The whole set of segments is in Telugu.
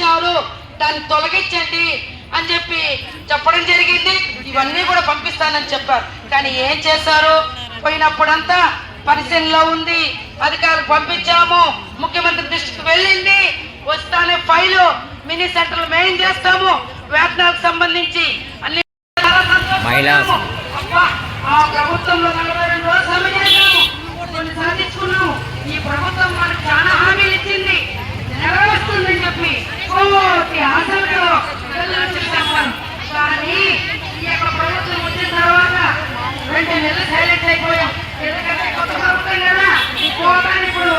చాలు దాన్ని తొలగించండి అని చెప్పి చెప్పడం జరిగింది. ఇవన్నీ కూడా పంపిస్తానని చెప్పారు. కానీ ఏం చేశారు? పోయినప్పుడంతా పరిశీలనలో ఉంది. అధికారులు పంపించాము. ముఖ్యమంత్రి దృష్టికి వెళ్ళింది. వస్తానే ఫైలు. మినీ సెంటర్లు మెయిన్ చేస్తాము. వేతనాలకు సంబంధించి అన్ని ప్రభుత్వంలో అంత సైలెంట్ అయిపోయాం. ఎందుకంటే కదా. ఈ పోతాను ఇప్పుడు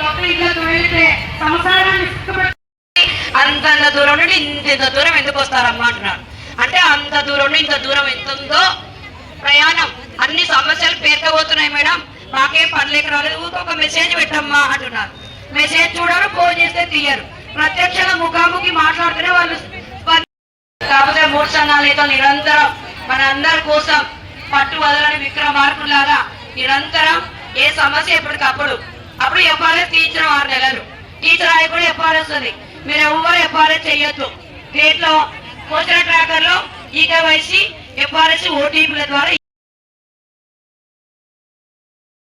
కొత్త వెళ్తే సంసారాన్ని అంతంత దూరం నుండి ఇంత ఇంత దూరం ఎందుకు వస్తారమ్మా అంటున్నారు అంటే అంత దూరం నుండి ఇంత దూరం ఎంత ఉందో ప్రయాణం. అన్ని సమస్యలు పేర్కపోతున్నాయి మేడం. మాకేం పనులేక రాలేదు. ఒక మెసేజ్ పెట్టమ్మా అంటున్నారు మెసేజ్ చూడరు ఫోన్ చేస్తే తీయరు. ప్రత్యక్షంగా ముఖాముఖి మాట్లాడుతూనే వాళ్ళు కాకపోతే మూడు సంఘాలు నిరంతరం మన అందరి కోసం పట్టు వదలని విక్రమార్కులాగా నిరంతరం ఏ సమస్య ఎప్పటికప్పుడు? అప్పుడు ఎఫ్ఆర్ఎస్ టీచర్ ఆరు నెలలు. టీచర్ అయి కూడా ఎఫ్ఆర్ఎస్ ఉంది మీరు ఎవరు ఎఫ్ఆర్ఎస్ చెయ్యొద్దు. దీంట్లో పోస్టర్ ట్రాకర్లో ఈకేవైసీ ఎఫ్ఆర్ఎస్ ఓటీపీల ద్వారా